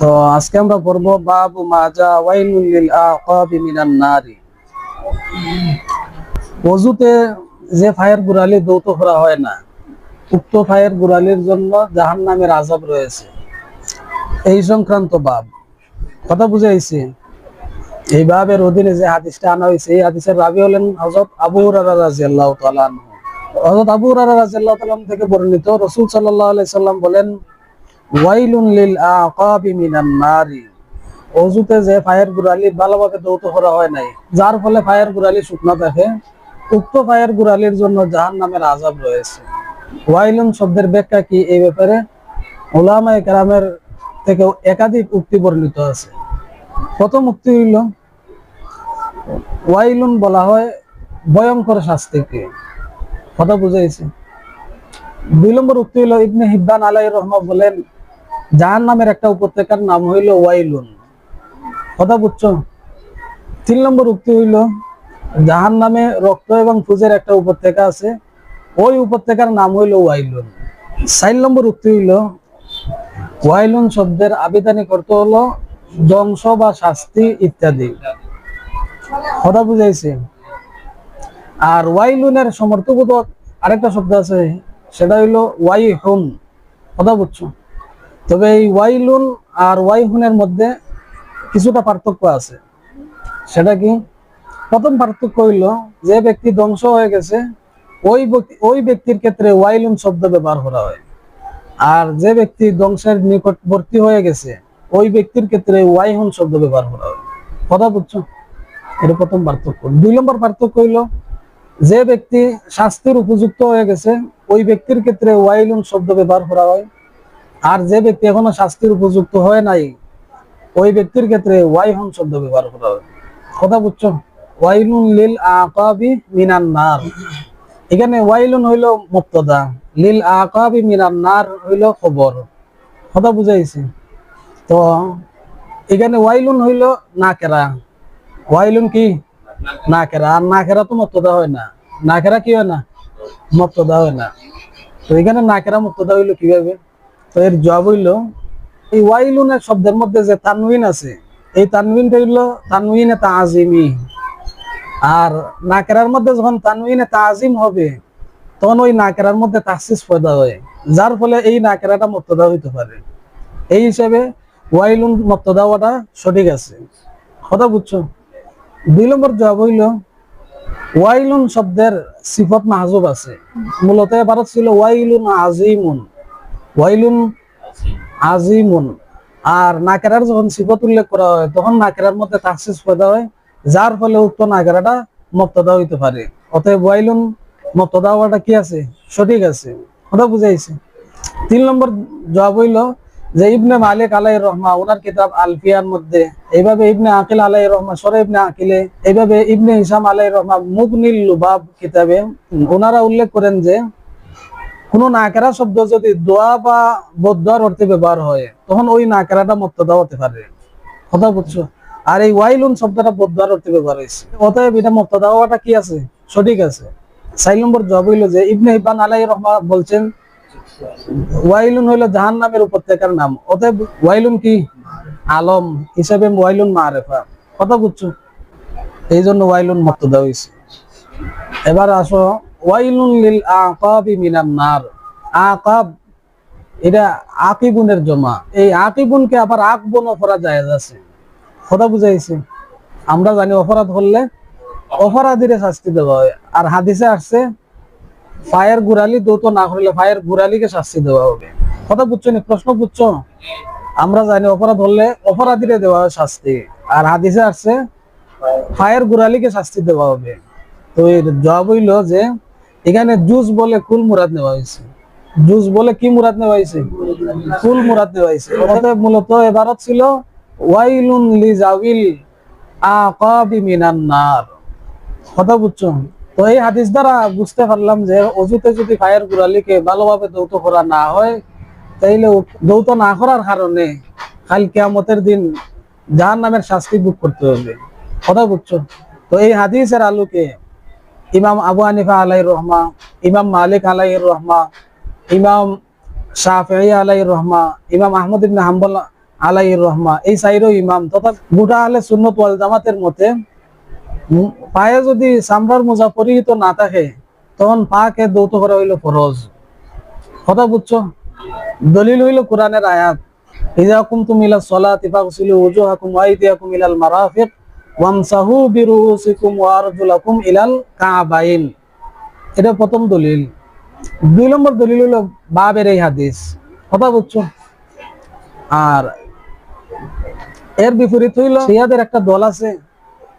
তো আজকে আমরা পড়ব বাবু মাজা ওয়াইলুল লিল আকাবি মিনান নারি। ওযুতে যে ফায়ার গুরালি দৌত করা হয় না, উক্ত ফায়ার গুরালির জন্য জাহান্নামের আযাব রয়েছে। এই সংক্রান্ত বাব। কথা বুঝাইছি। এই বাবের অধীনে যে হাদিসটা আনা হয়েছে, এই হাদিসের রাবি হলেন হযরত আবু হুরায়রা রাদিয়াল্লাহু তাআলা হযরত আবু হুরায়রা রাদিয়াল্লাহু তাআলা থেকে বর্ণিত রাসূল সাল্লাল্লাহু আলাইহি সাল্লাম বলেন ওয়াইলুন লিল আকাবি মিনান নারি। অজুতে যে ফায়ার গুরালি ভালোভাবে দৌত করা হয় নাই, যার ফলে ফায়ার গুরালি শুকনো থাকে, উক্ত ফায়ার গুরালির জন্য জাহান নামের আজাব রয়েছে। ওয়াইলুন শব্দের ব্যাখ্যা কি এই ব্যাপারে? ওলামায়ে কেরামের থেকে একাধিক উক্তি বর্ণিত আছে। প্রথম উক্তি হইল, ওয়াইলুন বলা হয় ভয়ঙ্কর শাস্তিকে। কথা বুঝাইছে। দুই নম্বর উক্তি হইল, ইবনে হিব্বান আলাই রহমা বলেন জাহান নামের একটা উপত্যকার নাম হইল ওয়াইলুন। কথা বুঝছ? তিন নম্বর উক্তি হইল জাহান নামে রক্ত এবং ফুজের একটা উপত্যকা আছে, ওই উপত্যকার নাম হইল ওয়াইলুন। চার নম্বর উক্তি হইল, ওয়াইলুন শব্দের আবিধানিক অর্থ হলো ধ্বংস বা শাস্তি ইত্যাদি। কথা বুঝাইছে? আর ওয়াইলুনের সমর্থবোধক আরেকটা শব্দ আছে, সেটা হইল ওয়াই হুন কথা বুঝছ? তবে এই ওয়াইলুন আর ওয়াইহুনের মধ্যে কিছুটা পার্থক্য আছে। সেটা কি? প্রথম পার্থক্য হইল যে ব্যক্তি ধ্বংস হয়ে গেছে, ওই ওই ব্যক্তির ক্ষেত্রে ওয়াইলুন শব্দ ব্যবহার করা হয়। আর যে ব্যক্তি ধ্বংসের নিকটবর্তী হয়ে গেছে, ওই ব্যক্তির ক্ষেত্রে ওয়াইহুন শব্দ ব্যবহার করা হয়। কথা বুঝছ? এটা প্রথম পার্থক্য। দুই নম্বর পার্থক্য হইল যে ব্যক্তি শাস্তির উপযুক্ত হয়ে গেছে, ওই ব্যক্তির ক্ষেত্রে ওয়াইলুন শব্দ ব্যবহার করা হয়। আর যে ব্যক্তি এখনও শাস্তির উপযুক্ত হয় নাই, ওই ব্যক্তির ক্ষেত্রে ওয়াইহুন শব্দ ব্যবহার করা হয়। কথা বুঝছ? ওয়াইলুন লিল আকাবি মিনান নার। এখানে ওয়াইলুন হইল মুক্তদা, লিল আকাবি মিনান নার হইল খবর। কথা বুঝাইছি? তো এখানে ওয়াইলুন হইল নাকেরা। ওয়াইলুন কি? নাকেরা। আর নাকেরা তো মুক্তদা হয় না। নাকেরা কি হয় না? মুক্তদা হয় না। তো এখানে নাকেরা মুক্তদা হইল কীভাবে? তো এর জবাব হইল, এই ওয়াইলুনের শব্দের মধ্যে যে তানউইন আছে, এই তানউইনটা হইল তানউইনে তাজিমি। আর নাকেরার মধ্যে যখন তানউইনে তাজিম হবে, তখন ওই নাকেরার মধ্যে তাসিস পয়দা হয়, যার ফলে এই নাকেরাটা মুক্তদা হইতে পারে। এই হিসাবে ওয়াইলুন মুক্তদা হওয়াটা সঠিক আছে। কথা বুঝছ? দুই নম্বর জবাব হইল, ওয়াইলুন শব্দের সিফত মাহজুব আছে। মূলত এবার ছিল ওয়াইলুন আজিমুন। ওয়াইলুন আজিমুন। আর নাকেরার যখন সিফত উল্লেখ করা হয়, তখন নাকেরার মধ্যে তাকসিস পয়দা হয়, যার ফলে উক্ত নাকেরাটা মক্তদা হইতে পারে। অতএব ওয়াইলুন মক্তদা হওয়াটা কি আছে? সঠিক আছে। কথা বুঝাইছে। তিন নম্বর জবাব হইল যে ইবনে মালিক আলাই রহমা, ওনার কিতাব আলফিয়ার মধ্যে এইভাবে ইবনে আকিল আলাই রহমা, সরে ইবনে আকিলে, এইভাবে ইবনে হিসাম আলাই রহমা মুগনিল লুবাব কিতাবে ওনারা উল্লেখ করেন যে কোন নাকেরা শব্দ যদি দোয়া বা বদুয়ার অর্থে ব্যবহার হয়, তখন ওই নাকেরাটা মুক্তদা হতে পারে। কথা বুঝছ? আর এই ওয়াইলুন শব্দটা বদুয়ার অর্থে ব্যবহার হয়েছে। অতএব এটা মুক্তদা হওয়াটা কি আছে? সঠিক আছে। চার নম্বর জবাব হইল যে, ইবনে ইবান আলাই রহমা বলছেন, ওয়াইলুন হইল জাহান নামের উপত্যকার নাম। অতএব ওয়াইলুন কি? আলম হিসাবে ওয়াইলুন মারেফা। কথা বুঝছ? এই জন্য ওয়াইলুন মুক্তদা হয়েছে। এবার আসো ওয়াইলুন লিল নার। আকাব এটা আকিবুনের জমা। এই আকিবুনকে আবার আকবন অপরাধ জায়েজ আছে। কথা বুঝাইছে? আমরা জানি অপরাধ করলে অপরাধীরে শাস্তি দেওয়া হয়। আর হাদিসে আসছে, ফায়ার গুরালি দৌত না করলে ফায়ার গুরালিকে শাস্তি দেওয়া হবে। কথা বুঝছ নি? প্রশ্ন বুঝছ? আমরা জানি অপরাধ হলে অপরাধীরে দেওয়া হয় শাস্তি। আর হাদিসে আসছে, ফায়ার গুরালিকে শাস্তি দেওয়া হবে। তো এর জবাব হইল যে এখানে জুস বলে কুল মুরাদ নেওয়া হয়েছে। জুস বলে কি মুরাদ নেওয়া হয়েছে? কুল মুরাদ নেওয়া হয়েছে। অতএব মূলত এবারত ছিল, ওয়াইলুন লিজাউিল আকাবি মিনান নার। কথা বুঝছ? তো এই হাদিস দ্বারা বুঝতে পারলাম যে অজুতে যদি ফায়ার গুড়ালিকে ভালোভাবে দৌত করা না হয়, তাইলে দৌত না করার কারণে কাল কেয়ামতের দিন জাহান নামের শাস্তি ভোগ করতে হবে। কথা বুঝছ? তো এই হাদিসের আলোকে ইমাম আবু আনিফা আলাই রহমা, ইমাম মালিক আলাই রহমা, ইমাম শাফি আলাই রহমা, ইমাম আহমদ ইবনে হাম্বল আলাইহির রহমা, এই সাইরো ইমাম তথা গোটা আলে সুন্নত ওয়াল জামাতের মতে পায়ে যদি চামড়ার মোজা পরিহিত না থাকে, তখন পাকে দৌত করা হইল ফরজ। কথা বুঝছ? দলিল হইল কোরআনের আয়াত, ইজা কুমতুম ইলা সলাতি ফাগসিলু ওজুহাকুম ওয়া আইদিয়াকুম ইলাল মারাফিক ওয়ামসাহু বিরুসিকুম ওয়া আরজুলাকুম ইলাল কাবাইন। এটা প্রথম দলিল। দুই নম্বর দলিল হলো বাবের এই হাদিস। কথা বুঝছ? আর এর বিপরীত হইল সিয়াদের একটা দল আছে,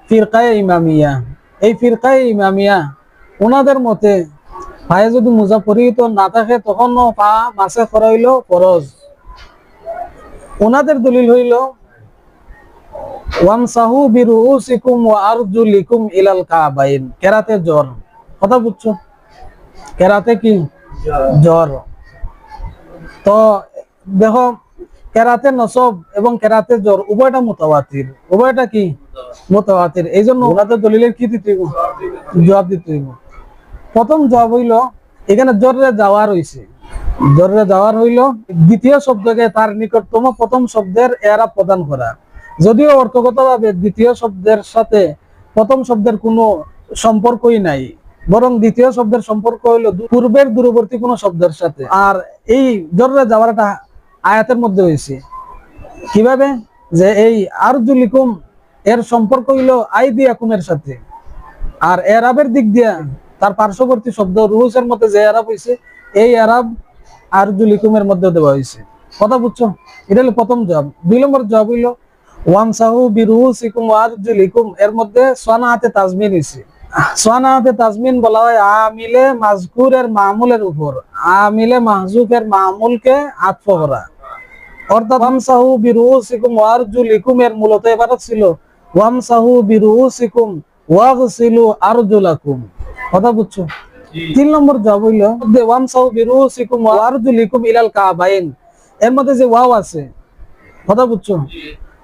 ফিরকায়ে ইমামিয়া। এই ফিরকায়ে ইমামিয়া ওনাদের মতে পায়ে যদি মোজা পরিহিত না থাকে, তখনও পা মাসে করা হইল ফরজ। ওনাদের দলিল হইল ওয়ামসাহু বিরুসিকুম ওয়া ইলাল কাবাইন। কেরাতে জ্বর। কথা বুঝছ? কেরাতে কি? জ্বর। তো, দেখো, কেরাতে নসব এবং কেরাতে জ্বর উভয়টা মোতাবাতির। উভয়টা কি? মোতাবাতির। এই জন্য দলিলের কি দিতে জবাব দিতে প্রথম জবাব হইল, এখানে জ্বরে যাওয়া রয়েছে জ্বরে যাওয়ার হইল, দ্বিতীয় শব্দকে তার নিকটতম প্রথম শব্দের এরা প্রদান করা। যদিও অর্থগতভাবে দ্বিতীয় শব্দের সাথে প্রথম শব্দের কোনো সম্পর্কই নাই, বরং দ্বিতীয় শব্দের সম্পর্ক হইল পূর্বের দূরবর্তী কোনো শব্দের সাথে। আর এই জররে যাওয়ার একটা আয়াতের মধ্যে হয়েছে কীভাবে? যে এই আরজুলিকুম এর সম্পর্ক হইল আইদিয়াকুমের সাথে। আর এরাবের দিক দিয়া তার পার্শ্ববর্তী শব্দ রুহুসের মধ্যে যে এরাব হয়েছে এই এরাব আরজুলিকুমের মধ্যে দেওয়া হয়েছে কথা বুঝছ? এটা হলো প্রথম জবাব। দুই নম্বর জবাব হইল ওয়ামসাহু বিরুহুসিকুম ওয়ারজুলিকুম এর মধ্যে সোয়ানাহাতে তাজমিন হয়েছে সোয়ানাহাতে তাজমিন বলা হয় আমিলে মাজকুরের মামুলের উপর। আমিলে মাহজুকের মামুলকে আত্ম করা। অর্থাৎ ওয়ামসাহু বিরুহুসিকুম ওয়ারজুলিকুম এর মূলত এবারত ছিল ওয়ামসাহু বিরুহুসিকুম ওয়াগসিলু আরজুলাকুম। কথা বুঝছ? তিন নম্বর জবাব হইল যে ওয়ামসাহু বিরুহুসিকুম ওয়ারজুলিকুম ইলাল কাবাইন। এর মধ্যে যে ওয়াও আছে কথা বুঝছ?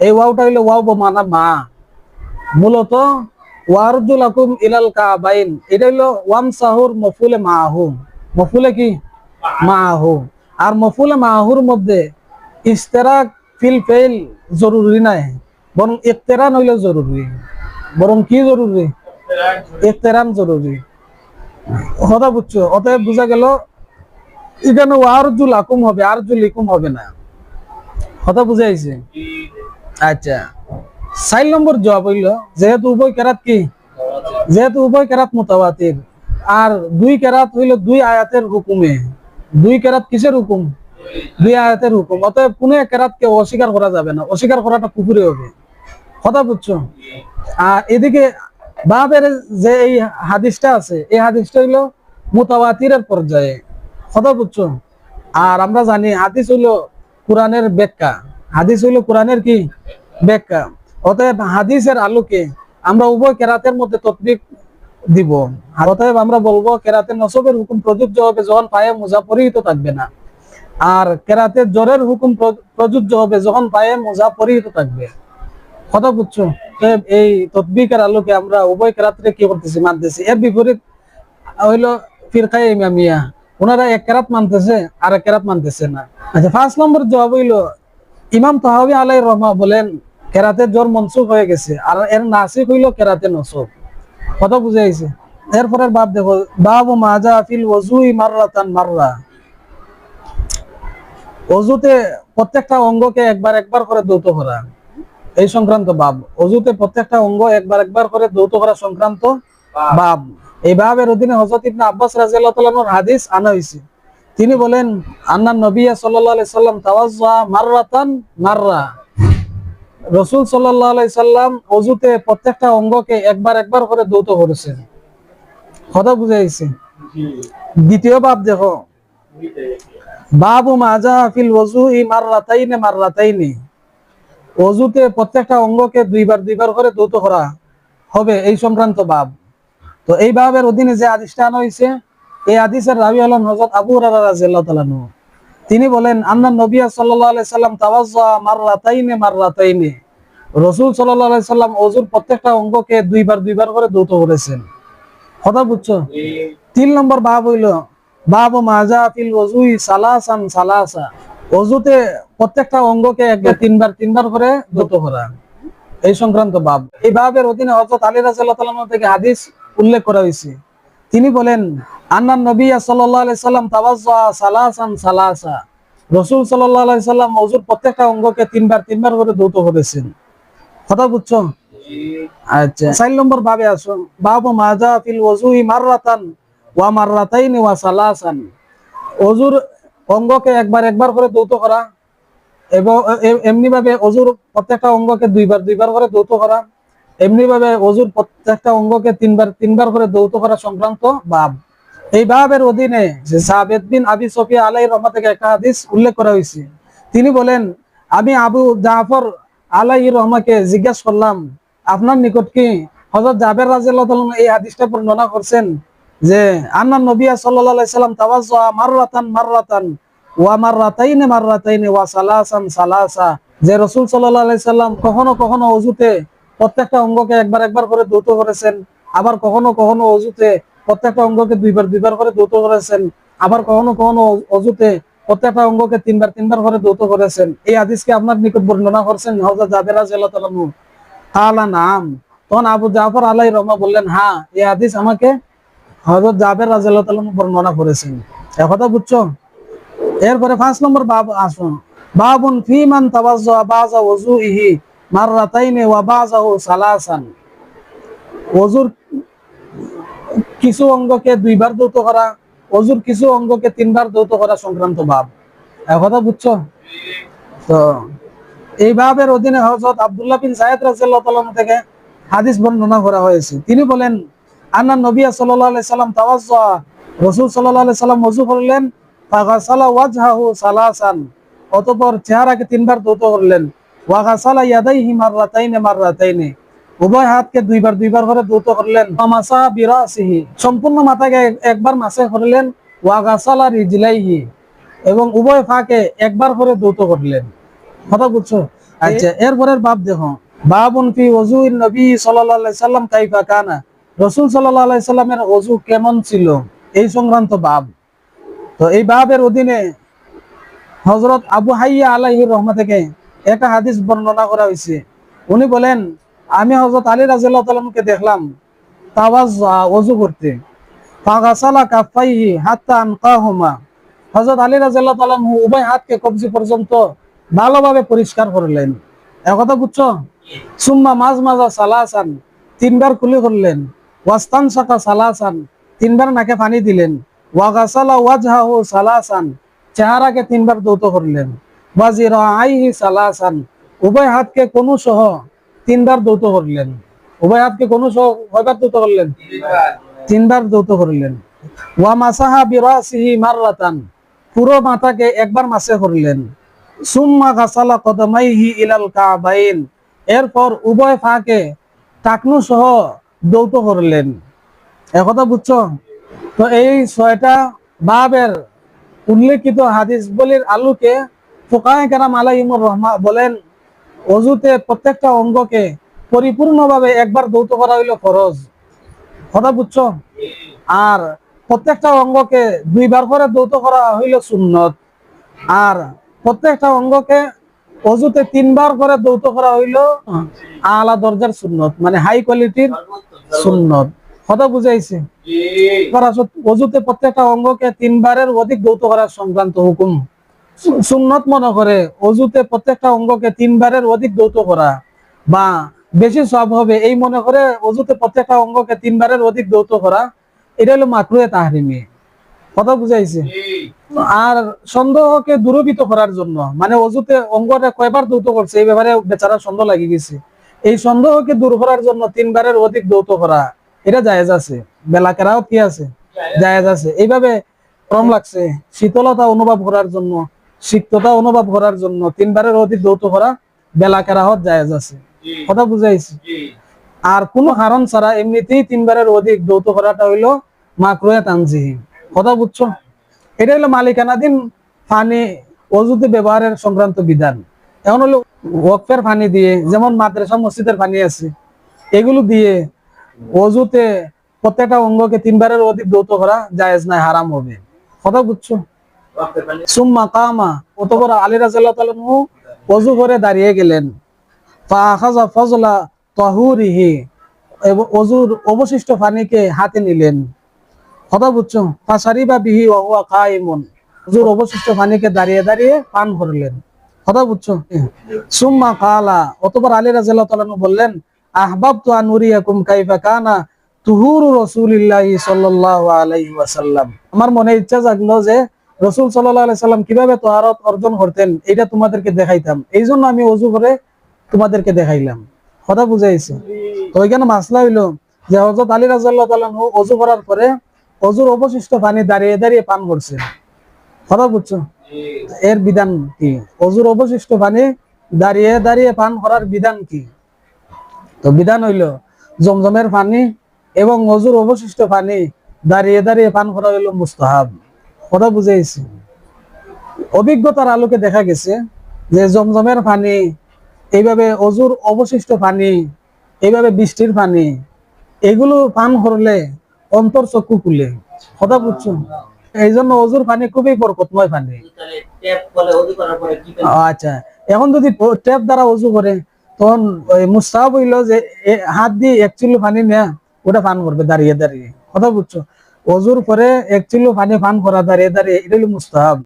এই ওয়াওটা হইল ওয়াও মানা মা। মূলত ওয়ারজুলাকুম ইলাল কাবাইন। এটা হইল ওয়ামসাহুর মফুলে মাহু। মফুলে কি? মাহু। আর মফুলে মাহুর মধ্যে ইস্তেরাক ফিল ফেল জরুরি নাই। বরং ইকতেরান হইলে জরুরি। বরং কি জরুরি? ইকতেরান জরুরি। কথা বুঝছ? অতএব বোঝা গেল, এখানে আরজুল আকুম হবে আরজুল ইকুম হবে না। কথা বুঝাইছে? আচ্ছা। চার নম্বর জবাব হইল, যেহেতু উভয় কেরাত কি? যেহেতু উভয় কেরাত মোতাবাতির। আর দুই কেরাত হইল দুই আয়াতের হুকুমে। দুই কেরাত কিসের হুকুম? দুই আয়াতের হুকুম। অতএব কোনো এক কেরাতকে অস্বীকার করা যাবে না। অস্বীকার করাটা কুকুরে হবে। কথা বুঝছ? আর এদিকে বাবের যে এই হাদিসটা আছে, এই হাদিসটা হইল মোতাবাতিরের পর্যায়ে। কথা বুঝছ? আর আমরা জানি হাদিস হইল কোরআনের ব্যাখ্যা। হাদিস হইল কোরআনের কি ব্যাখ্যা? অতএব হাদিসের আলোকে আমরা উভয় কেরাতের মধ্যে তৎবিক দিব। অতএব আমরা বলব, কেরাতের নসবের হুকুম প্রযোজ্য হবে, যখন পায়ে মোজা পরিহিত থাকবে না। আর কেরাতের জ্বরের হুকুম প্রযোজ্য হবে, যখন পায়ে মোজা পরিহিত থাকবে। কথা বুঝছ? এই তৎবিকের আলোকে আমরা উভয় কেরাতরে কি করতেছি, মানতেছি। এর বিপরীত হইল ফিরকায়ে ইমামিয়া। ওনারা এক কেরাত মানতেছে আর এক কেরাত মানতেছে না। আচ্ছা ফার্স্ট নম্বর জবাব হইল ইমাম তাহাবি আলাই রহমা বলেন, কেরাতের জ্বর মনসুখ হয়ে গেছে, আর এর নাসিক হইল কেরাতে নসব। কথা বুঝাইছে এরপরের বাপ দেখো, বাবু মাজা ফিল ওজুই মাররাতান মাররা। অজুতে প্রত্যেকটা অঙ্গকে একবার একবার করে দৌত করা। এই সংক্রান্ত বাব অজুতে প্রত্যেকটা অঙ্গ একবার একবার করে দৌত করা সংক্রান্ত বাব এই বাবের অধীনে হজরত ইবনে আব্বাস রাদিয়াল্লাহু তাআলার হাদিস আনা হয়েছে তিনি বলেন, আন্না নবিয়া আলাইহি সাল্লাম তাওয়াজ্জা মাররাতান মাররা। রসুল আলাইহি সাল্লাম অজুতে প্রত্যেকটা অঙ্গকে একবার একবার করে দৌত করেছেন। কথা বুঝাইছে দ্বিতীয় বাব দেখো। বাবু মাজা ফিল ওযুই মাররাতাইনে মাররাতাইনি। অজুতে প্রত্যেকটা অঙ্গকে দুইবার দুইবার করে দৌত করা হবে এই সংক্রান্ত বাব তো এই বাবের অধীনে যে আদিষ্ঠান হয়েছে এই আদিসের রাবি হলেন হজরত আবু রাদিয়াল্লাহু তাআলা তিনি বলেন, আন্না নবিয়া সাল্লাম তাওয়াজ্জা মাররাতাইনে মাররাতাইনে। রাসূল সাল্লাম অজুর প্রত্যেকটা অঙ্গকে দুইবার দুইবার করে দৌত করেছেন। কথা বুঝছ? তিন নম্বর বাব হইল বাবু মাজা ফিল ওজুই সালাসান সালাসা। অজুতে প্রত্যেকটা অঙ্গকে একবার তিনবার তিনবার করে দ্রুত করা। এই সংক্রান্ত বাব এই বাবের অধীনে হজরত আলী রাজাল্লাহ থেকে হাদিস উল্লেখ করা হয়েছে। তিনি বলেন আন্নান নবী সাল্লাহ সাল্লাম তাওয়াজ্জা সালাসান সালাসা। রসুল সাল্লাহ সাল্লাম অজুর প্রত্যেকটা অঙ্গকে তিনবার তিনবার করে দ্রুত করেছেন। কথা বুঝছ? আচ্ছা চার নম্বর ভাবে আসুন বাবু মাজা ফিল ওজুই মাররাতান ওয়া মাররাতাইনি ওয়া সালাসান। অজুর অঙ্গকে একবার একবার করে দ্রুত করা এবং অজুর প্রত্যেকটা অঙ্গকে দুইবার দুইবার করে দ্রুত করা। অজুর প্রত্যেকটা অঙ্গকে তিনবার তিনবার করে দ্রুত করা সংক্রান্ত বাব এই বাবের অধীনে আবি সফিয়া আলাই রহমা থেকে একটা হাদিস উল্লেখ করা হয়েছে। তিনি বলেন, আমি আবু জাফর আলাই রহমাকে জিজ্ঞাসা করলাম, আপনার নিকট কি হজরত জাবের রাজিয়াল্লাহ এই হাদিসটা বর্ণনা করছেন? যে, আন্না নবিয়া সাল্লাল্লাহু সাল্লাম তাওয়াজ্জা মাররাতান মাররাতান ওয়া মাররাতাইনে মাররাতাইনে ওয়া সালাসান সালাসা। যে রাসূল সাল্লাল্লাহু সাল্লাম কখনো কখনো ওযুতে প্রত্যেকটা অঙ্গকে একবার একবার করে দ্রুত করেছেন, আবার কখনো কখনো অজুতে প্রত্যেকটা অঙ্গকে দুইবার দুইবার করে দ্রুত করেছেন। আবার কখনো কখনো অজুতে প্রত্যেকটা অঙ্গকে তিনবার তিনবার করে দ্রুত করেছেন। এই হাদিসকে আপনার নিকট বর্ণনা করছেন জাবের রাদিয়াল্লাহু তাআলা নাম। তখন আবু জাফর আলাই রহমা বললেন হ্যাঁ এই হাদিস আমাকে হযরত জাবের রাদিয়াল্লাহু তাআলা বর্ণনা করেছেন। কথা বুঝছ? এরপরে পাঁচ নম্বর বাব, আসুন। বাবুন ফিমান তাওয়াজ্জা বাজা ওযুইহি মাররাতাইনি ওয়া বাজাহু সালাসান। ওযুর কিছু অঙ্গকে দুইবার দৌত করা, অজুর কিছু অঙ্গকে তিনবার দৌত করা সংক্রান্ত ভাব। কথা বুঝছ? তো এই ভাবের অধীনে হজরত আব্দুল্লাহ বিন সাহেদ রাজিয়াল্লাহ থেকে হাদিস বর্ণনা করা হয়েছে। তিনি বলেন, আন্না নবিয়া সাল্লাম তাওয়াজ্জা। রাসূল সাল্লাম ওযু করলেন অতঃপর চেহারাকে তিনবার দ্রুত করলেন ওয়া গাসালা ইয়াদাইহি মাররাতাইনে মাররাতাইনে। উভয় হাতকে দুইবার দুইবার করে দ্রুত করলেন। সম্পূর্ণ মাথাকে একবার মাসে করলেন এবং উভয় ফাকে একবার করে দ্রুত করলেন। কথা বুঝছ? আচ্ছা এরপরের বাপ দেখো। কেমন ছিল? এই সংক্রান্ত বাব তো এই বাবের অধীনে আবু হাইয়া বর্ণনা উনি বলেন আমি হযরত আলী রাদিয়াল্লাহু তাআলাকে দেখলাম তাওয়াজ ওযু করতে। হযরত আলী তাআলা উভয় হাতকে কবজি পর্যন্ত ভালোভাবে পরিষ্কার করলেন। একথা বুঝছ? সুম্মা মাঝ মাজা সালাসান, তিনবার কুলি করলেন। ওয়াস্তান শাকা সালাসান, তিনবার নাকে পানি দিলেন। ওয়াগাসালা ওয়াজহাহু সালাসান, চেহারাকে তিনবার দৌত করলেন। ওয়াজিরা আইহি সালাসান, উভয় হাতকে কোনো সহ তিনবার দৌত করলেন। উভয় হাতকে কোনো কয়বার দৌত করলেন? তিনবার দৌত করলেন। ওয়া মাসাহা বিরাসিহি মাররাতান। পুরো মাথাকে একবার মাসে করলেন। সুম্মা গাসালা কদমাইহি ইলাল কাবাইন। এরপর উভয় ফাঁকে টাকনু সহ দৌত করলেন। একথা বুঝছ? তো এই ছয়টা বাবের উল্লেখিত হাদিস বলির আলোকে ফোকায় কেরাম আলাইমুর রহমা বলেন অজুতে প্রত্যেকটা অঙ্গকে পরিপূর্ণভাবে একবার দৌত করা হইল ফরজ। কথা বুঝছ? আর প্রত্যেকটা অঙ্গকে দুইবার করে দৌত করা হইল সুন্নত। আর প্রত্যেকটা অঙ্গকে অজুতে তিনবার করে দৌত করা হইল আলা দরজার সুন্নত মানে হাই কোয়ালিটির সুন্নত। কথা বুঝাইছে? অজুতে প্রত্যেকটা অঙ্গকে তিনবারের অধিক দৌত করার সংক্রান্ত হুকুম। সুন্নত মনে করে অজুতে প্রত্যেকটা অঙ্গকে তিনবারের অধিক দৌত করা বা বেশি সব হবে এই মনে করে অজুতে প্রত্যেকটা অঙ্গকে তিনবারের অধিক দৌত করা এটা হলো মাকরুয়ে তাহরিমি। কথা বুঝাইছে? আর সন্দেহকে দূরীভূত করার জন্য মানে অজুতে অঙ্গটা কয়বার দৌত করছে এই ব্যাপারে বেচারা সন্দেহ লাগি গেছে। এই সন্দেহকে দূর করার জন্য তিনবারের অধিক দৌত করা এটা জায়েজ আছে। বেলা কেরাও কি আছে? জায়েজ আছে। এইভাবে কম লাগছে শীতলতা অনুভব করার জন্য সিক্ততা অনুভব করার জন্য তিনবারের অধিক দৌত করা বেলা কেরাহত জায়েজ আছে। কথা বুঝাইছি। আর কোনো কারণ ছাড়া এমনিতেই তিনবারের অধিক দৌত করাটা হইল মাকরুয়া তানজিহি। কথা বুঝছ? এটা হলো মালিকানাধীন পানি অজুতে ব্যবহারের সংক্রান্ত বিধান। এখন হলো ওয়াকফের পানি দিয়ে যেমন মাদ্রাসা মসজিদের পানি আছে এগুলো দিয়ে অজুতে প্রত্যেকটা অঙ্গকে তিনবারের অধিক দৌত করা জায়েজ নাই হারাম হবে। কথা বুঝছ? দাঁড়িয়ে গেলেন। ফজলা অবশিষ্ট হাতে নিলেন। কথা বুঝছ? বিহি ওয়া কাইমুন, অজুর অবশিষ্ট পানিকে দাঁড়িয়ে দাঁড়িয়ে পান করলেন। কথা বুঝছ? সুম্মা কালা, অতপর আলী রাজাল্লাহ বললেন আহবাব তো কানা তুহুরু রসুলিল্লাহি সাল্লাল্লাহু আলাইহি আমার মনে ইচ্ছা জাগলো যে রসুল আলাইহি সাল্লাম কীভাবে তহারত অর্জন করতেন এটা তোমাদেরকে দেখাইতাম। এই জন্য আমি অজু করে তোমাদেরকে দেখাইলাম। কথা বুঝাইছে? তো ওইখানে মাসলা হইল যে হজরত আলী রাজাল্লাহ অজু করার পরে অজুর অবশিষ্ট পানি দাঁড়িয়ে দাঁড়িয়ে পান করছে। কথা বুঝছ? এর বিধান কি? অজুর অবশিষ্ট পানি দাঁড়িয়ে দাঁড়িয়ে পান করার বিধান কি? তো বিধান হইল জমজমের পানি এবং অজুর অবশিষ্ট পানি দাঁড়িয়ে দাঁড়িয়ে পান করা হইল মুস্তাহাব। কথা বুঝাইছি। অভিজ্ঞতার আলোকে দেখা গেছে যে জমজমের পানি এইভাবে অজুর অবশিষ্ট পানি এইভাবে বৃষ্টির পানি এগুলো পান করলে অন্তর চক্ষু খুলে। কথা বুঝছ এই জন্য অজুর পানি খুবই বরকতময় পানি আচ্ছা এখন যদি ট্যাপ দ্বারা অজু করে, তখন ওই মুস্তাহাব হইল যে হাত দিয়ে এক পানি নেয়া ওটা পান করবে, দাঁড়িয়ে দাঁড়িয়ে। কথা বুঝছ? অজুর পরে এক চিলো পানি পান করা দাঁড়িয়ে দাঁড়িয়ে এটা হলো মুস্তাহাব।